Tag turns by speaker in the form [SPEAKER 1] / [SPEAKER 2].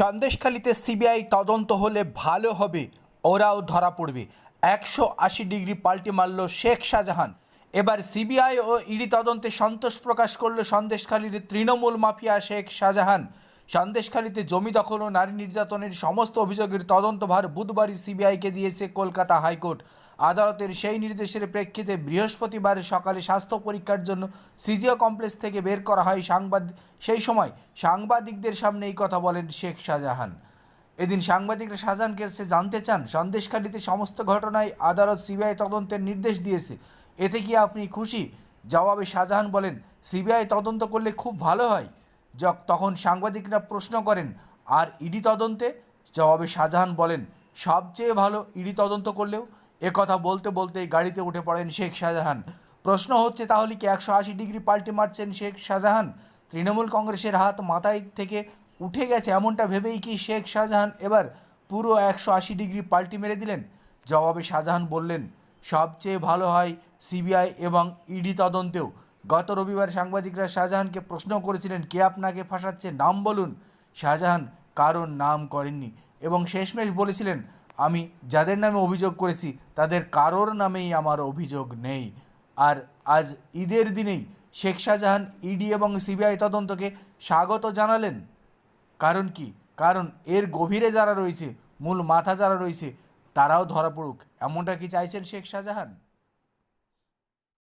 [SPEAKER 1] সন্দেশখালিতে CBI তদন্ত হলে ভালো হবে, ওরাও ধরা পড়বে। একশো আশি ডিগ্রি পাল্টি মারল শেখ শাহজাহান। এবার সিবিআই ও ইডি তদন্তে সন্তোষ প্রকাশ করল সন্দেশখালীর তৃণমূল মাফিয়া শেখ শাহজাহান। সন্দেশখালীতে জমি দখল ও নারী নির্যাতনের সমস্ত অভিযোগের তদন্তভার বুধবারই সিবিআইকে দিয়েছে কলকাতা হাইকোর্ট। আদালতের সেই নির্দেশের প্রেক্ষিতে বৃহস্পতিবার সকালে স্বাস্থ্য পরীক্ষার জন্য সিজিও কমপ্লেক্স থেকে বের করা হয় সাংবাদ সেই সময় সাংবাদিকদের সামনে এই কথা বলেন শেখ শাহজাহান। এদিন সাংবাদিকরা শাহজাহানকে কাছে জানতে চান। সন্দেশখালীতে সমস্ত ঘটনায় আদালত সিবিআই তদন্তের নির্দেশ দিয়েছে। এতে কি আপনি খুশি? জবাবে শাহজাহান বলেন, সিবিআই তদন্ত করলে খুব ভালো হয়। তখন সাংবাদিকরা প্রশ্ন করেন, আর ইডি তদন্তে? জবাবে শাহজাহান বলেন, সবচেয়ে ভালো ইডি তদন্ত করলেও কথা বলতে বলতেই গাড়িতে উঠে পড়েন শেখ শাহজাহান। প্রশ্ন হচ্ছে, তাহলে কি একশো আশি ডিগ্রি পাল্টে মারছেন শেখ শাহজাহান? তৃণমূল কংগ্রেসের হাত মাথায় থেকে উঠে গেছে এমনটা ভেবেই কি শেখ শাহজাহান এবার পুরো একশো আশি ডিগ্রি পাল্টি মেরে দিলেন? জবাবে শাহজাহান বললেন, সবচেয়ে ভালো হয় সিবিআই এবং ইডি তদন্তেও। গত রবিবার সাংবাদিকরা শাহজাহানকে প্রশ্ন করেছিলেন, কে আপনাকে ফাঁসাচ্ছে? নাম বলুন। শাহজাহান কারোর নাম করেননি এবং শেষমেশ বলেছিলেন আমি যাদের নামে অভিযোগ করেছি, তাদের কারোর নামেই আমার অভিযোগ নেই। আর আজ ঈদের দিনেই শেখ শাহজাহান ইডি এবং সিবিআই তদন্তকে স্বাগত জানালেন। কারণ কি? কারণ এর গভীরে যারা রয়েছে, মূল মাথা যারা রয়েছে, তারাও ধরা পড়ুক। এমনটা কি চাইছেন শেখ শাহজাহান?